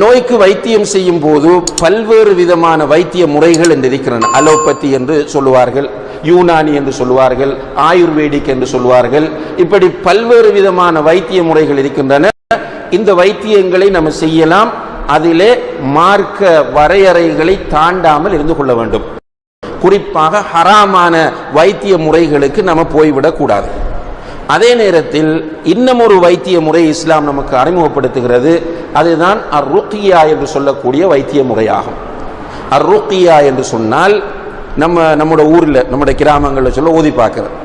நோய்க்கு வைத்தியம் செய்யும் போது பல்வேறு விதமான வைத்திய முறைகள் என்று இருக்கின்றன அலோபதி என்று சொல்லுவார்கள் யூனானி என்று சொல்லுவார்கள் ஆயுர்வேதிக் என்று சொல்லுவார்கள். இப்படி பல்வேறு விதமான வைத்திய முறைகள் இருக்கின்றன. இந்த வைத்தியங்களை நம்ம செய்யலாம். அதிலே மார்க்க வரையறைகளை தாண்டாமல் இருந்து கொள்ள வேண்டும். குறிப்பாக ஹராமான வைத்திய முறைகளுக்கு நம்ம போய்விடக்கூடாது அதே நேரத்தில் இன்னும் ஒரு வைத்திய முறை இஸ்லாம் நமக்கு அறிமுகப்படுத்துகிறது. அதுதான் அர் ருக்கியா என்று சொல்லக்கூடிய வைத்திய முறையாகும். அர் ருக்கியா என்று சொன்னால் நம்ம நம்மளோட ஊரில் நம்முடைய கிராமங்களில் சொல்ல ஓதி பார்க்குறது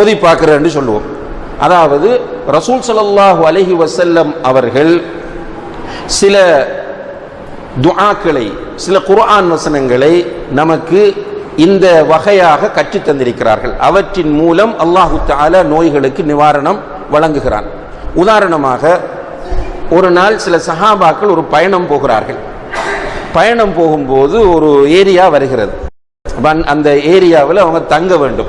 ஓதி பார்க்குறன்னு சொல்லுவோம். அதாவது ரசூல் சலல்லாஹு அலஹி வசல்லம் அவர்கள் சில துஆக்களை சில குர்ஆன் வசனங்களை நமக்கு இந்த வகையாக கற்றுத் தந்திருக்கிறார்கள். அவற்றின் மூலம் அல்லாஹு தால நோய்களுக்கு நிவாரணம் வழங்குகிறான். உதாரணமாக ஒரு நாள் சில சஹாபாக்கள் ஒரு பயணம் போகிறார்கள். பயணம் போகும்போது ஒரு ஏரியா வருகிறது. அந்த- ஏரியாவில் அவங்க தங்க வேண்டும்.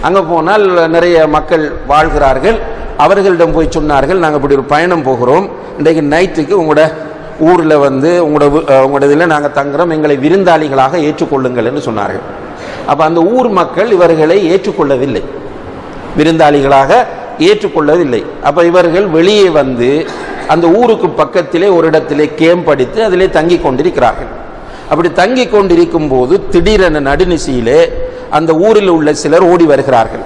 அங்கே போனால் நிறைய மக்கள் வாழ்கிறார்கள். அவர்களிடம் போய் சொன்னார்கள் நாங்கள் இப்படி ஒரு பயணம் போகிறோம். இன்றைக்கு நைட்டுக்கு உங்களோட ஊரில் வந்து உங்களோட உங்களோட இதில் நாங்கள் தங்குறோம். எங்களை விருந்தாளிகளாக ஏற்றுக்கொள்ளுங்கள் என்று சொன்னார்கள். அப்போ அந்த ஊர் மக்கள் இவர்களை ஏற்றுக்கொள்ளவில்லை. விருந்தாளிகளாக ஏற்றுக்கொள்ளவில்லை. அப்போ இவர்கள் வெளியே வந்து அந்த ஊருக்கு பக்கத்திலே ஒரு இடத்திலே கேம்படித்து அதிலே தங்கி கொண்டிருக்கிறார்கள். அப்படி தங்கி கொண்டிருக்கும் போது திடீரென நடுநிசையிலே அந்த ஊரில் உள்ள சிலர் ஓடி வருகிறார்கள்.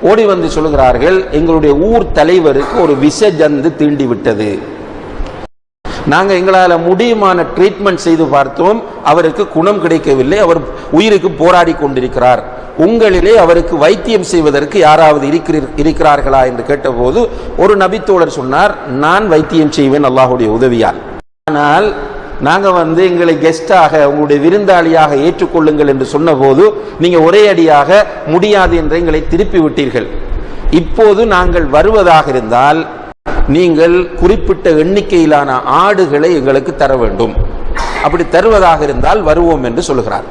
ஓடி வந்து சொல்கிறார்கள் எங்களுடைய ஊர் தலைவருக்கு ஒரு விஷ ஜந்து தீண்டி விட்டது நாங்கள் எங்களால் முடியுமான ட்ரீட்மெண்ட் செய்து பார்த்தோம். அவருக்கு குணம் கிடைக்கவில்லை. அவர் உயிருக்கு போராடி கொண்டிருக்கிறார். உங்களிலே அவருக்கு வைத்தியம் செய்வதற்கு யாராவது இருக்கிறீர் இருக்கிறார்களா என்று கேட்டபோது ஒரு நபித்தோழர் சொன்னார் நான் வைத்தியம் செய்வேன் அல்லாஹுடைய உதவியால். ஆனால் நாங்கள் வந்து எங்களை கெஸ்டாக உங்களுடைய விருந்தாளியாக ஏற்றுக்கொள்ளுங்கள் என்று சொன்னபோது நீங்கள் ஒரே அடியாக முடியாது என்று எங்களை திருப்பி விட்டீர்கள். இப்போது நாங்கள் வருவதாக இருந்தால் நீங்கள் குறிப்பிட்ட எண்ணிக்கையிலான ஆடுகளை எங்களுக்கு தர வேண்டும். அப்படி தருவதாக இருந்தால் வருவோம் என்று சொல்லுகிறார்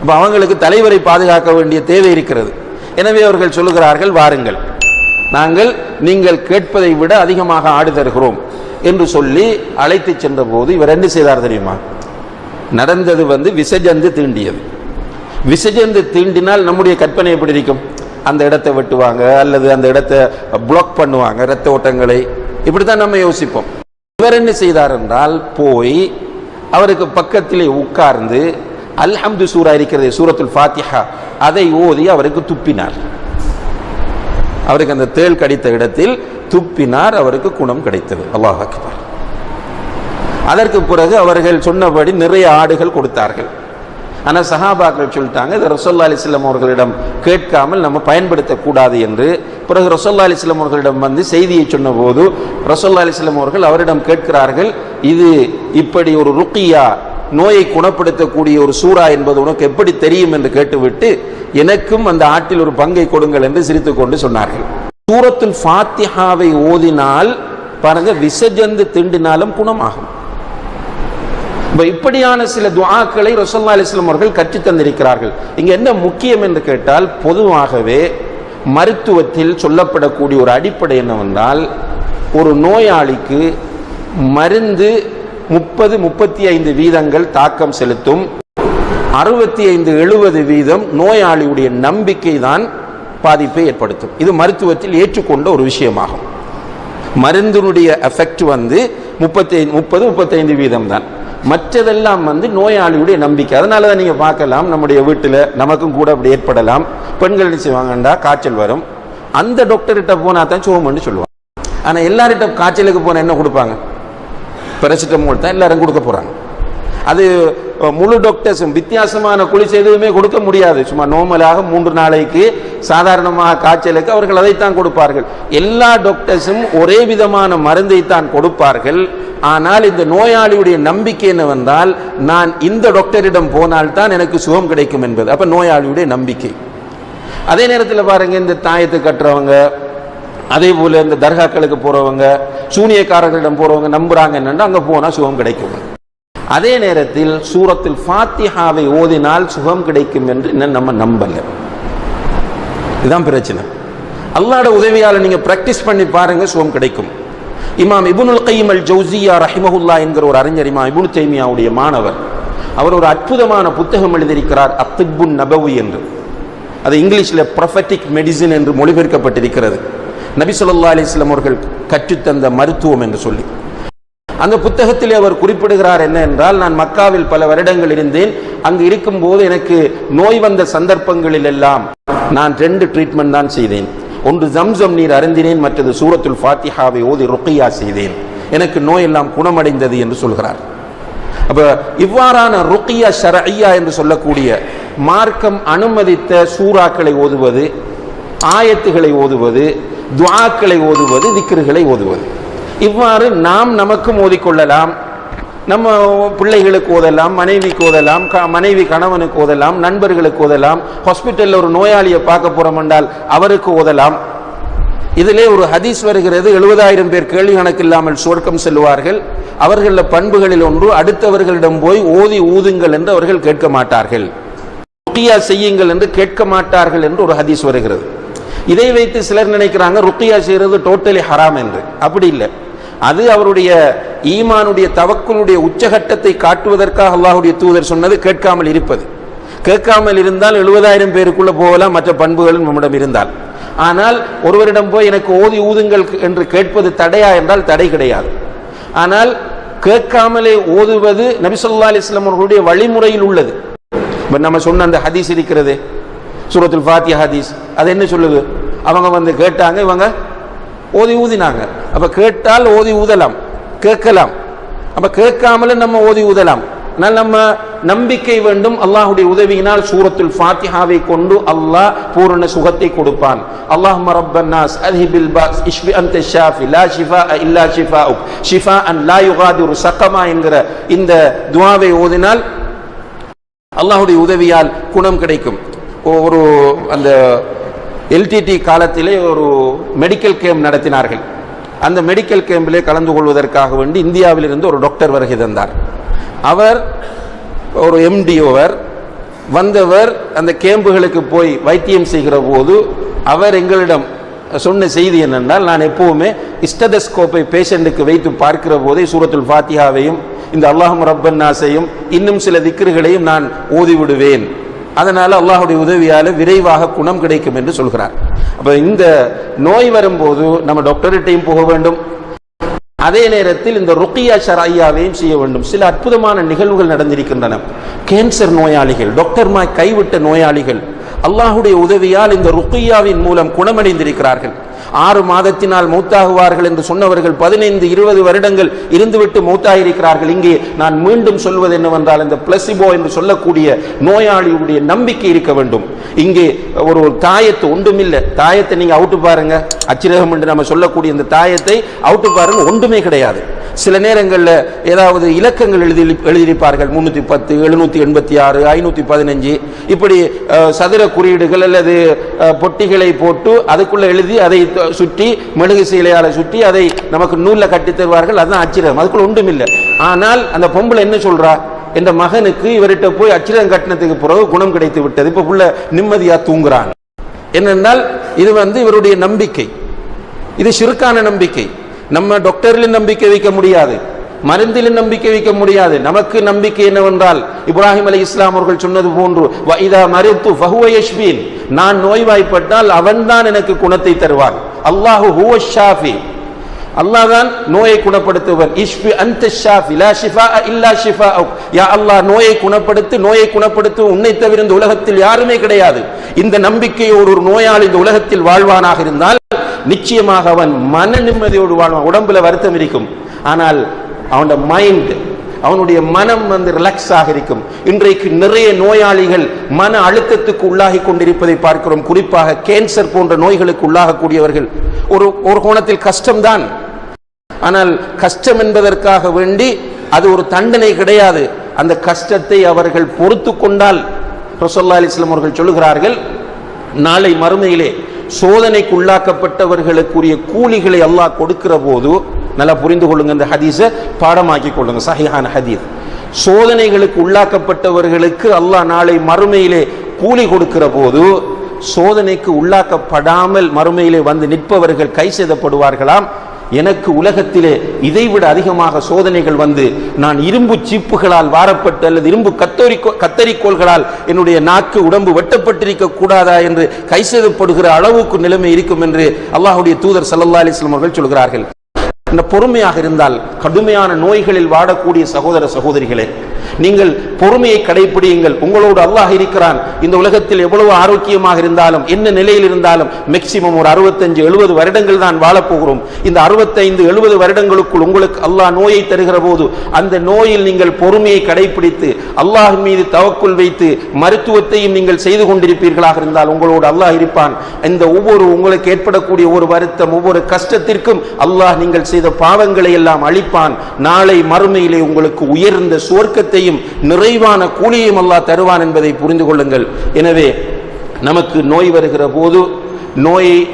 அப்ப அவங்களுக்கு தலைவரை பாதுகாக்க வேண்டிய தேவை இருக்கிறது. எனவே அவர்கள் சொல்லுகிறார்கள் வாருங்கள். நாங்கள் நீங்கள் கேட்பதை விட அதிகமாக ஆடு தருகிறோம் என்று சொல்லி அழைத்து சென்ற போது இவர் என்ன செய்தார் தெரியுமா? நடந்தது வந்து விசஜந்து தீண்டியது. விசஜந்து தீண்டினால் நம்முடைய கற்பனை எப்படி இருக்கும்? அந்த இடத்தை வெட்டுவாங்க அல்லது அந்த இடத்தை பிளாக் பண்ணுவாங்க இரத்த ஓட்டங்களை. இப்படித்தான் நம்ம யோசிப்போம். இவர் என்ன செய்தார் என்றால் போய் அவருக்கு பக்கத்திலே உட்கார்ந்து அல்ஹம்து சூரா இருக்கிறது சூரத்துல் ஃபாத்திஹா அதை ஓதி அவருக்கு துப்பினார். அவருக்கு அந்த தேள் கடித்த இடத்தில் துப்பினார் அவருக்கு குணம் கிடைத்தது. அல்லாஹ் அக்பர். அதற்கு பிறகு அவர்கள் சொன்னபடி நிறைய ஆடுகள் கொடுத்தார்கள். ஆனால் சஹாபாக்கள் சொல்லிட்டாங்க இது ரசோல்லா அலிஸ்லாம் அவர்களிடம் கேட்காமல் நம்ம பயன்படுத்தக்கூடாது என்று. பிறகு ரசோல்லா அலிஸ்லாம் அவர்களிடம் வந்து செய்தியை சொன்னபோது ரசோல்லா அலிஸ்லாம் அவர்கள் அவரிடம் கேட்கிறார்கள் இது இப்படி ஒரு ருக்கியா நோயை குணப்படுத்தக்கூடிய ஒரு சூறா என்பது உனக்கு எப்படி தெரியும்? என்று கேட்டுவிட்டு எனக்கும் அந்த ஆட்டில் ஒரு பங்கை கொடுங்கள் என்று சிரித்துக்கொண்டு சொன்னார்கள். சூரத்துல் ஃபாத்திஹாவை ஓதினால் பாருங்க விசஜந்து திண்டினாலும் குணமாகும். இப்போ இப்படியான சில துவாக்களை ரசல்லா அலிஸ்லாம் அவர்கள் கற்றுத் தந்திருக்கிறார்கள். என்ன முக்கியம் என்று கேட்டால் பொதுவாகவே மருத்துவத்தில் சொல்லப்படக்கூடிய ஒரு அடிப்படை என்னவென்றால் ஒரு நோயாளிக்கு மருந்து முப்பது முப்பத்தி ஐந்து வீதங்கள் தாக்கம் செலுத்தும் அறுபத்தி ஐந்து எழுபது வீதம் நோயாளியுடைய நம்பிக்கை தான் பாதிப்பை ஏற்படுத்தும். இது மருத்துவத்தில் ஏற்றுக்கொண்ட ஒரு விஷயமாகும். மருந்தினுடைய எஃபெக்ட் வந்து முப்பத்தி முப்பது முப்பத்தைந்து வீதம் தான் மற்றதெல்லாம் வந்து நோயாளியுடைய நம்பிக்கை. அதனால தான் நீங்கள் பார்க்கலாம் நம்முடைய வீட்டில் நமக்கும் கூட அப்படி ஏற்படலாம். பெண்கள் என்ன செய்வாங்கண்டா? காய்ச்சல் வரும். அந்த டாக்டர்கிட்ட போனால் தான் சோமன்னு சொல்லுவாங்க. ஆனால் எல்லார்கிட்ட காய்ச்சலுக்கு போனால் என்ன கொடுப்பாங்க? பெரசிட்டமோல் தான் எல்லாரும் கொடுக்க போகிறாங்க அது முழு டாக்டர்ஸும் வித்தியாசமான குளிச்சு எதுவுமே கொடுக்க முடியாது. சும்மா நோமலாக மூன்று நாளைக்கு சாதாரணமாக காய்ச்சலுக்கு அவர்கள் அதைத்தான் கொடுப்பார்கள். எல்லா டாக்டர்ஸும் ஒரே விதமான மருந்தை தான் கொடுப்பார்கள். ஆனால் இந்த நோயாளியுடைய நம்பிக்கை என்னவென்றால் நான் இந்த டாக்டரிடம் போனால் தான் எனக்கு சுகம் கிடைக்கும் என்பது. அப்ப நோயாளியுடைய நம்பிக்கை. அதே நேரத்தில் பாருங்க இந்த தாயத்தை கட்டுறவங்க அதே போல இந்த தர்காக்களுக்கு போறவங்க சூனியக்காரர்களிடம் போறவங்க நம்புறாங்க என்னென்னா அங்க போனா சுகம் கிடைக்கும். அதே நேரத்தில் சூரத்தில் ஃபாத்திஹாவை ஓதினால் சுகம் கிடைக்கும் என்று இன்னும் நம்ம நம்பல. இதுதான் பிரச்சனை. அல்லாட உதவியால் நீங்க பிராக்டிஸ் பண்ணி பாருங்க சுகம் கிடைக்கும். இமாம் இபுனுல் கைமல் அல் ஜவுசியா ரஹிமஹுல்லா என்கிற ஒரு அறிஞர் இமாம் இபுனு தைமியாவுடைய மாணவர். அவர் ஒரு அற்புதமான புத்தகம் எழுதியிருக்கிறார் அத்திபுன் நபவி என்று. அது இங்கிலீஷில் ப்ரொஃபட்டிக் மெடிசின் என்று மொழிபெயர்க்கப்பட்டிருக்கிறது. நபி சொல்லா அலிஸ்லாம் அவர்கள் கற்றுத்தந்த மருத்துவம் என்று சொல்லி. அந்த புத்தகத்திலே அவர் குறிப்பிடுகிறார் என்ன என்றால் நான் மக்காவில் பல வருடங்கள் இருந்தேன் அங்கு இருக்கும்போது எனக்கு நோய் வந்த சந்தர்ப்பங்களில் எல்லாம் நான் ரெண்டு ட்ரீட்மெண்ட் தான் செய்தேன். ஒன்று ஜம்சம் நீர் அருந்தினேன் மற்றது சூரத்துல் ஃபாத்திஹாவை ஓதி ருக்கையா செய்தேன். எனக்கு நோய் எல்லாம் குணமடைந்தது என்று சொல்கிறார். அப்ப இவ்வாறான ருக்கியா ஷரஐயா என்று சொல்லக்கூடிய மார்க்கம் அனுமதித்த சூறாக்களை ஓதுவது ஆயத்துகளை ஓதுவது துவாக்களை ஓதுவது திக்ருகளை ஓதுவது. இவ்வாறு நாம் நமக்கும் ஓதிக்கொள்ளலாம். நம்ம பிள்ளைகளுக்கு ஓதலாம் மனைவிக்கு ஓதலாம் க- மனைவி கணவனுக்கு ஓதலாம் நண்பர்களுக்கு ஓதலாம் ஹாஸ்பிட்டலில் ஒரு நோயாளியை பார்க்க போகிறோம் என்றால் அவருக்கு ஓதலாம். இதிலே ஒரு ஹதீஸ் வருகிறது எழுபதாயிரம் பேர் கேள்வி கணக்கில்லாமல் சுவர்க்கம் செல்வார்கள் அவர்களில் பண்புகளில் ஒன்று அடுத்தவர்களிடம் போய் ஓதி ஊதுங்கள் என்று அவர்கள் கேட்க மாட்டார்கள். ருக்கியா செய்யுங்கள் என்று கேட்க மாட்டார்கள் என்று ஒரு ஹதீஸ் வருகிறது. இதை வைத்து சிலர் நினைக்கிறாங்க ருக்கியா செய்கிறது டோட்டலி ஹராம் என்று. அப்படி இல்லை. அது அவருடைய ஈமானுடைய தவக்குளுடைய உச்சகட்டத்தை காட்டுவதற்காக அல்லாஹுடைய தூதர் சொன்னது கேட்காமல் இருப்பது. கேட்காமல் இருந்தால் எழுபதாயிரம் பேருக்குள்ள போகலாம் மற்ற பண்புகள் நம்மிடம் இருந்தால். ஆனால் ஒருவரிடம் போய் எனக்கு ஓதி ஊதுங்கள் என்று கேட்பது தடையா என்றால் தடை கிடையாது. ஆனால் கேட்காமலே ஓதுவது நபிசல்லா அலிஸ்லாம் அவர்களுடைய வழிமுறையில் உள்ளது. இப்போ நம்ம சொன்ன அந்த ஹதீஸ் இருக்கிறது சூரத்துல் ஃபாத்தியா ஹதீஸ். அது என்ன சொல்லுது? அவங்க வந்து கேட்டாங்க இவங்க ஓதி ஊதினாங்க. அப்ப கேட்டால் ஓதி ஊதலாம். கேட்கலாம். அப்ப கேட்காமல நம்ம ஓதி ஊதலாம். ஆனால் நம்ம நம்பிக்கை வேண்டும் அல்லாஹுடைய உதவியினால் சூரத்துல் ஃபாத்திஹாவை கொண்டு அல்லாஹ் பூரண சுகத்தை கொடுப்பான். அல்லாஹ் ரப்பன்னாஸ் அல்ஹிபில் பாஸ் இஷ்வி அந்த ஷாஃபி லா ஷிஃபா இல்லா ஷிஃபாஉக். ஷிஃபா அன் லா யுகாதிரு சக்கமா என்கிற இந்த துவாவை ஓதினால் அல்லாஹுடைய உதவியால் குணம் கிடைக்கும். ஒரு அந்த எல்டிடி காலத்திலே ஒரு மெடிக்கல் கேம்ப் நடத்தினார்கள். அந்த மெடிக்கல் கேம்பிலே கலந்து கொள்வதற்காக வேண்டி இந்தியாவிலிருந்து ஒரு டாக்டர் வருகை தந்தார். அவர் ஒரு எம்டிஓவர் வந்தவர் அந்த கேம்புகளுக்கு போய் வைத்தியம் செய்கிற போது அவர் எங்களிடம் சொன்ன செய்தி என்னென்றால் நான் எப்போவுமே இஸ்டதஸ்கோப்பை பேஷண்ட்டுக்கு வைத்து பார்க்கிற போதே சூரத்துல் ஃபாத்தியாவையும் இந்த அல்லாஹும் ரப்பன்னாஸையும் இன்னும் சில திக்ருகளையும் நான் ஓதிவிடுவேன் அதனால அல்லாஹ்வுடைய உதவியால விரைவாக குணம் கிடைக்கும் என்று சொல்கிறார். அப்ப இந்த நோய் வரும்போது நம்ம டாக்டர்கிட்டையும் போக வேண்டும். அதே நேரத்தில் இந்த ருக்கியா ஷராயாவையும் செய்ய வேண்டும். சில அற்புதமான நிகழ்வுகள் நடந்திருக்கின்றன. கேன்சர் நோயாளிகள் டாக்டர்மாய் கைவிட்ட நோயாளிகள் அல்லாஹுடைய உதவியால் இந்த ருக்கியாவின் மூலம் குணமடைந்திருக்கிறார்கள். ஆறு மாதத்தினால் மௌத்தாகுவார்கள் என்று சொன்னவர்கள் பதினைந்து இருபது வருடங்கள் இருந்துவிட்டு மௌத்தாயிருக்கிறார்கள். இங்கே நான் மீண்டும் சொல்வது என்னவென்றால் இந்த பிளசிபோ என்று சொல்லக்கூடிய நோயாளியுடைய நம்பிக்கை இருக்க வேண்டும். இங்கே ஒரு ஒரு தாயத்து ஒன்றுமில்லை. தாயத்தை நீங்க அவுட்டு பாருங்க. அச்சிரகம் என்று நம்ம சொல்லக்கூடிய இந்த தாயத்தை அவுட்டு பாருங்க. ஒன்றுமே கிடையாது. சில நேரங்களில் ஏதாவது இலக்கங்கள் எழுதி எழுதியிருப்பார்கள். முன்னூற்றி பத்து எழுநூற்றி எண்பத்தி ஆறு ஐநூற்றி பதினஞ்சு. இப்படி சதுர குறியீடுகள் அல்லது பொட்டிகளை போட்டு அதுக்குள்ளே எழுதி அதை சுற்றி மெழுகு சீலையால சுற்றி அதை நமக்கு நூலில் கட்டித் தருவார்கள். அதுதான் அச்சிரம். அதுக்குள்ள ஒன்றுமில்லை. ஆனால் அந்த பொம்பளை என்ன சொல்றா? என்ற மகனுக்கு இவர்கிட்ட போய் அச்சிரம் கட்டினத்துக்கு பிறகு குணம் கிடைத்து விட்டது. இப்போ உள்ள நிம்மதியாக தூங்குறான். என்னென்றால் இது வந்து இவருடைய நம்பிக்கை. இது சிறுக்கான நம்பிக்கை. நம்ம டாக்டரிலும் நம்பிக்கை வைக்க முடியாது. மருந்திலும் நம்பிக்கை வைக்க முடியாது. நமக்கு நம்பிக்கை என்னவென்றால் இப்ராஹிம் அலி இஸ்லாம் அவர்கள் சொன்னது போன்று இதா மரித்து நான் நோய்வாய்ப்பட்டால் அவன்தான் எனக்கு குணத்தை தருவான். அல்லாஹு ஹுவ ஷாஃபி. அல்லாஹ் தான் நோயை குணப்படுத்துவர் இஷ்பி அந்த ஷாஃபி. லா ஷிஃபா இல்லா ஷிஃபா யா அல்லாஹ் நோயை குணப்படுத்து நோயை குணப்படுத்து உன்னை தவிர இந்த உலகத்தில் யாருமே கிடையாது. இந்த நம்பிக்கையோடு ஒரு நோயாளி இந்த உலகத்தில் வாழ்வானாக இருந்தால் நிச்சயமாக அவன் மன நிம்மதியோடு வாழ்வான். உடம்புல வருத்தம் இருக்கும். ஆனால் அவனோட மைண்ட் அவனுடைய மனம் வந்து ரிலாக்ஸ் ஆக இருக்கும். இன்றைக்கு நிறைய நோயாளிகள் மன அழுத்தத்துக்கு உள்ளாகி கொண்டிருப்பதை பார்க்கிறோம். குறிப்பாக கேன்சர் போன்ற நோய்களுக்கு உள்ளாகக்கூடியவர்கள். ஒரு ஒரு கோணத்தில் கஷ்டம்தான். ஆனால் கஷ்டம் என்பதற்காக வேண்டி அது ஒரு தண்டனை கிடையாது. அந்த கஷ்டத்தை அவர்கள் பொறுத்து கொண்டால் ரசோல்லா அலிஸ்லாம் அவர்கள் சொல்லுகிறார்கள் நாளை மறுமையிலே சோதனைக்கு உள்ளாக்கப்பட்டவர்களுக்குரிய கூலிகளை அல்லாஹ் கொடுக்கிற போது நல்லா புரிந்து கொள்ளுங்க இந்த ஹதீஸை பாடமாக்கி கொள்ளுங்க சஹிஹான ஹதீஸ். சோதனைகளுக்கு உள்ளாக்கப்பட்டவர்களுக்கு அல்லாஹ் நாளை மறுமையிலே கூலி கொடுக்கிற போது சோதனைக்கு உள்ளாக்கப்படாமல் மறுமையிலே வந்து நிற்பவர்கள் கை செய்தப்படுவார்களாம். எனக்கு உலகத்திலே இதைவிட அதிகமாக சோதனைகள் வந்து நான் இரும்பு சீப்புகளால் வாரப்பட்டு அல்லது இரும்பு கத்தோரி கத்தரிக்கோள்களால் என்னுடைய நாக்கு உடம்பு வெட்டப்பட்டிருக்க கூடாதா என்று கைசெதப்படுகிற அளவுக்கு நிலைமை இருக்கும் என்று அல்லாஹுடைய தூதர் சல்லா அலிஸ்லாம் அவர்கள் சொல்கிறார்கள். இந்த பொறுமையாக இருந்தால் கடுமையான நோய்களில் வாடக்கூடிய சகோதர சகோதரிகளே நீங்கள் பொறுமையை கடைபிடியுங்கள். உங்களோடு அல்லாஹ் இருக்கிறான். இந்த உலகத்தில் எவ்வளவு ஆரோக்கியமாக இருந்தாலும் என்ன நிலையில் இருந்தாலும் மேக்சிமம் ஒரு அறுபத்தஞ்சு எழுபது வருடங்கள் தான் வாழப்போகிறோம். இந்த அறுபத்தைந்து எழுபது வருடங்களுக்குள் உங்களுக்கு அல்லாஹ் நோயை தருகிற போது அந்த நோயில் நீங்கள் பொறுமையை கடைபிடித்து அல்லாஹ் மீது தவக்குள் வைத்து மருத்துவத்தையும் நீங்கள் செய்து கொண்டிருப்பீர்களாக இருந்தால் உங்களோடு அல்லாஹ் இருப்பான். இந்த ஒவ்வொரு உங்களுக்கு ஏற்படக்கூடிய ஒரு வருத்தம் ஒவ்வொரு கஷ்டத்திற்கும் அல்லாஹ் நீங்கள் செய்த பாவங்களை எல்லாம் அழிப்பான். நாளை மறுமையிலே உங்களுக்கு உயர்ந்த சுவர்க்கத்தையும் குறைவான கூலியும் அல்லாஹ் தருவான் என்பதை புரிந்து கொள்ளுங்கள். எனவே நமக்கு நோய் வருகிற போது நோயை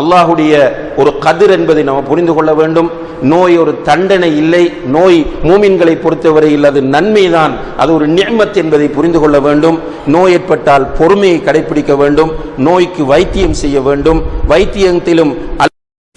அல்லாஹுடைய ஒரு கதிர் என்பதை நாம் புரிந்து கொள்ள வேண்டும். நோய் ஒரு தண்டனை இல்லை. நோய் மூமின்களை பொறுத்தவரையில் அது நன்மைதான். அது ஒரு நியமத் என்பதை புரிந்து கொள்ள வேண்டும். நோய் ஏற்பட்டால் பொறுமையை கடைபிடிக்க வேண்டும். நோய்க்கு வைத்தியம் செய்ய வேண்டும். வைத்தியத்திலும்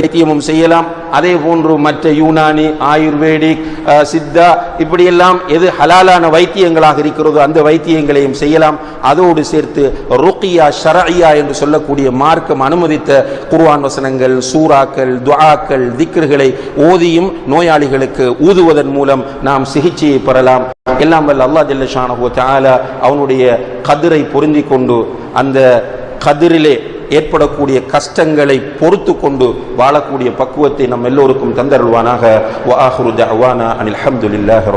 வைத்தியமும் செய்யலாம். அதே போன்று மற்ற யூனானி ஆயுர்வேதிக் சித்தா இப்படியெல்லாம் எது ஹலாலான வைத்தியங்களாக இருக்கிறதோ அந்த வைத்தியங்களையும் செய்யலாம். அதோடு சேர்த்து ருக்கியா ஷரஇயா என்று சொல்லக்கூடிய மார்க்கம் அனுமதித்த குர்வான் வசனங்கள் சூறாக்கள் துவாக்கள் திக்ருகளை ஓதியும் நோயாளிகளுக்கு ஊதுவதன் மூலம் நாம் சிகிச்சையை பெறலாம். எல்லாம் வல்ல அல்லா ஜல்ல ஷானஹு அவனுடைய கதிரை பொருந்தி கொண்டு அந்த கதிரிலே ஏற்படக்கூடிய கஷ்டங்களை பொறுத்து கொண்டு வாழக்கூடிய பக்குவத்தை நம் எல்லோருக்கும் தந்தருள்வானாக. அனில் அஹமதுல்லாஹ்